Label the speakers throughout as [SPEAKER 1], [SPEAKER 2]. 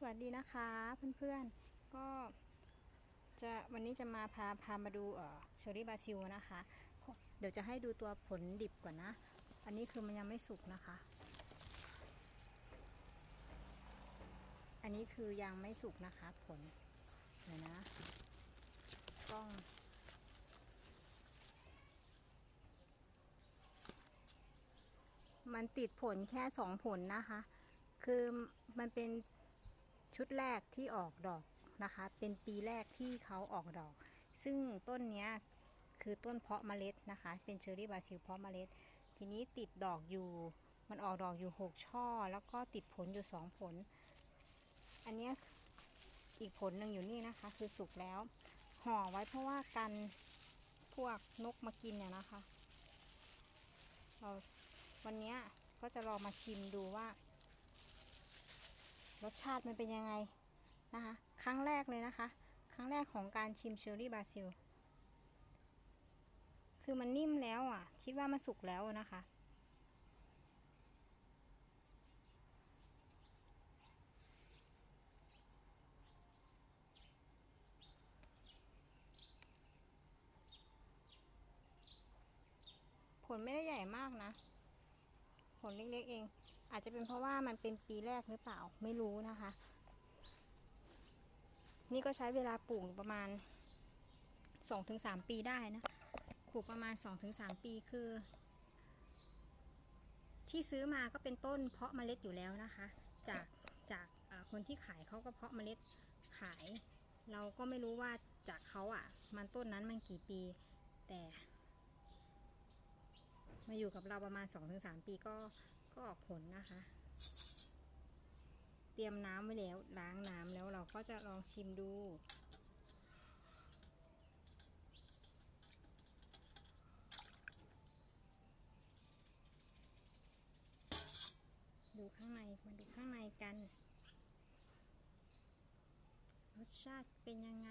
[SPEAKER 1] สวัสดีนะคะเพื่อนๆ ก็จะวันนี้จะมาพาพามาดูเอ่อเชอรี่บาซิลนะคะ เดี๋ยวจะให้ดูตัวผลดิบก่อนนะ อันนี้คือมันยังไม่สุกนะคะ อันนี้คือยังไม่สุกนะคะ ผลเดี๋ยวนะกล้องมันติดผลแค่สองผลนะคะ คือมันเป็น ชุดแรกที่ออกดอกนะคะ เป็นปีแรกที่เขาออกดอก ซึ่งต้นนี้คือต้นเพาะเมล็ดนะคะ เป็นเชอร์รี่บราซิลเพาะเมล็ด ทีนี้ติดดอกอยู่มันออกดอกอยู่ 6 ช่อ แล้วก็ติดผลอยู่ 2 ผล อันนี้อีกผลหนึ่งอยู่นี่นะคะ คือสุกแล้ว ห่อไว้เพราะว่ากันพวกนกมากินเนี่ยนะคะเราวันนี้ก็จะลองมาชิมดูว่า รสชาติมันเป็นยังไงนะคะครั้งแรกเลยนะคะ ครั้งแรกของการชิมเชอร์รี่บราซิล คือมันนิ่มแล้วอะ คิดว่ามันสุกแล้วนะคะ ผลไม่ได้ใหญ่มากนะ ผลเล็กๆเอง อาจจะเป็นเพราะว่ามันเป็นปีแรกหรือเปล่าไม่รู้นะคะ นี่ก็ใช้เวลาปลูกประมาณ 2-3 ปีได้นะปลูกประมาณ 2-3 ปีคือ ที่ซื้อมาก็เป็นต้นเพาะเมล็ดอยู่แล้วนะคะ จากจากคนที่ขายเขาก็เพาะเมล็ดขาย เราก็ไม่รู้ว่าจากเขาอะ มันต้นนั้นมันกี่ปี แต่ มาอยู่กับเราประมาณ 2-3 ปีก็ ก็ออกผลนะคะ เตรียมน้ำไว้แล้วล้างน้ำแล้วเราก็จะลองชิมดู ดูข้างในมาดูข้างในกัน รสชาติเป็นยังไง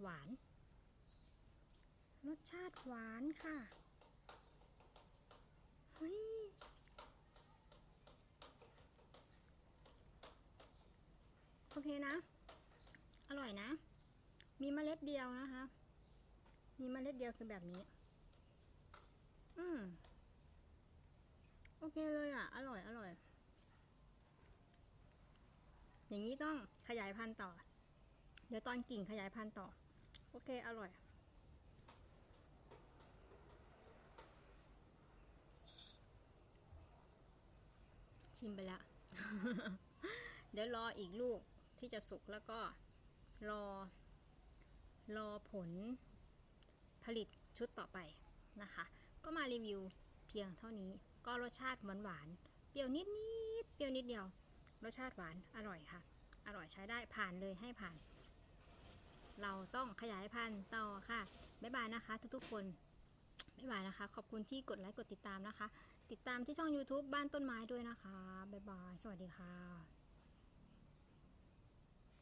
[SPEAKER 1] หวานรสชาติหวานค่ะเฮ้ยโอ เคนะ อร่อยนะ มีเมล็ดเดียวนะคะ มีเมล็ดเดียวคือแบบนี้ อืมโอเคเลยอะ อร่อย อร่อย อย่างนี้ต้องขยายพันธุ์ต่อ เดี๋ยวตอนกิ่งขยายพันธุ์ต่อ โอเค อร่อยชิมไปแล้ว เดี๋ยวรออีกลูก ที่จะสุกแล้วก็รอ รอผลผลิตชุดต่อไปนะคะ ก็มารีวิวเพียงเท่านี้ก็รสชาติหวานหวานๆเปรี้ยวนิดนิดๆเปรี้ยวนิดเดียว รสชาติหวานอร่อยค่ะ อร่อยใช้ได้ผ่านเลยให้ผ่าน เราต้องขยายพันธุ์ต่อค่ะบ๊ายบายนะคะทุกๆคนบ๊ายบายนะคะ ขอบคุณที่กดไลค์กดติดตามนะคะ ติดตามที่ช่อง YouTube บ้านต้นไม้ด้วยนะคะบ๊ายบาย สวัสดีค่ะ